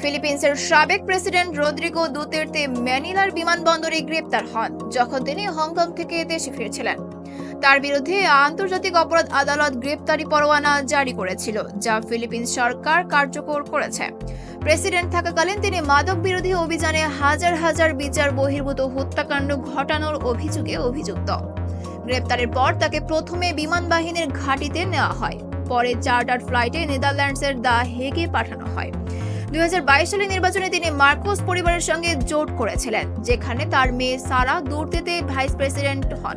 ফিলিপিন্সের সাবেক president Rodrigo দুতের্তে ম্যানিলার বিমানবন্দরে গ্রেপ্তার হন, যখন তিনি হংকং থেকে দেশে ফিরছিলেন। তার বিরুদ্ধে আন্তর্জাতিক অপরাধ আদালত গ্রেপ্তারি পরোয়ানা জারি করেছিল, যা ফিলিপিন্স সরকার কার্যকর করেছে। প্রেসিডেন্ট থাকাকালীন তিনি মাদক বিরোধী অভিযানে হাজার হাজার বিচার বহির্ভূত হত্যাকাণ্ড ঘটানোর অভিযোগে অভিযুক্ত। গ্রেপ্তারের পর তাকে প্রথমে বিমান বাহিনীর ঘাঁটিতে নেওয়া হয়, পরে চার্টার ফ্লাইটে নেদারল্যান্ডসের দা হেগে পাঠানো হয়। দুই সালের নির্বাচনে তিনি মার্কোস পরিবারের সঙ্গে জোট করেছিলেন, যেখানে তার মেয়ে সারা দূরতেতে ভাইস প্রেসিডেন্ট হন।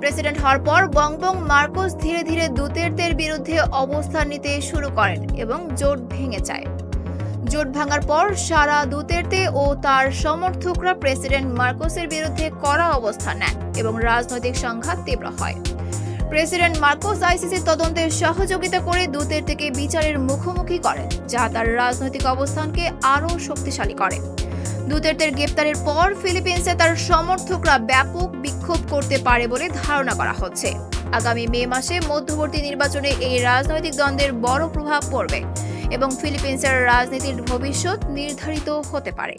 প্রেসিডেন্ট হওয়ার পর বংবং মার্কোস ধীরে ধীরে দুতের্তের বিরুদ্ধে অবস্থান নিতে শুরু করেন এবং জোট ভেঙে যায়। জোট ভাঙার পর সারা দুতের্তে ও তার সমর্থকরা প্রেসিডেন্ট মার্কোসের বিরুদ্ধে কড়া অবস্থান নেন এবং রাজনৈতিক সংঘাত তীব্র হয়। প্রেসিডেন্ট মার্কোস আইসিসির তদন্তে সহযোগিতা করে দুতের্তেকে বিচারের মুখোমুখি করেন, যা তার রাজনৈতিক অবস্থানকে আরও শক্তিশালী করে। দুতের্তের গ্রেপ্তারের পর ফিলিপিন্সে তার সমর্থকরা ব্যাপক বিক্ষোভ করতে পারে বলে ধারণা করা হচ্ছে। আগামী মে মাসে মধ্যবর্তী নির্বাচনে এই রাজনৈতিক দ্বন্দ্বের বড় প্রভাব পড়বে এবং ফিলিপিন্সের রাজনীতির ভবিষ্যৎ নির্ধারিত হতে পারে।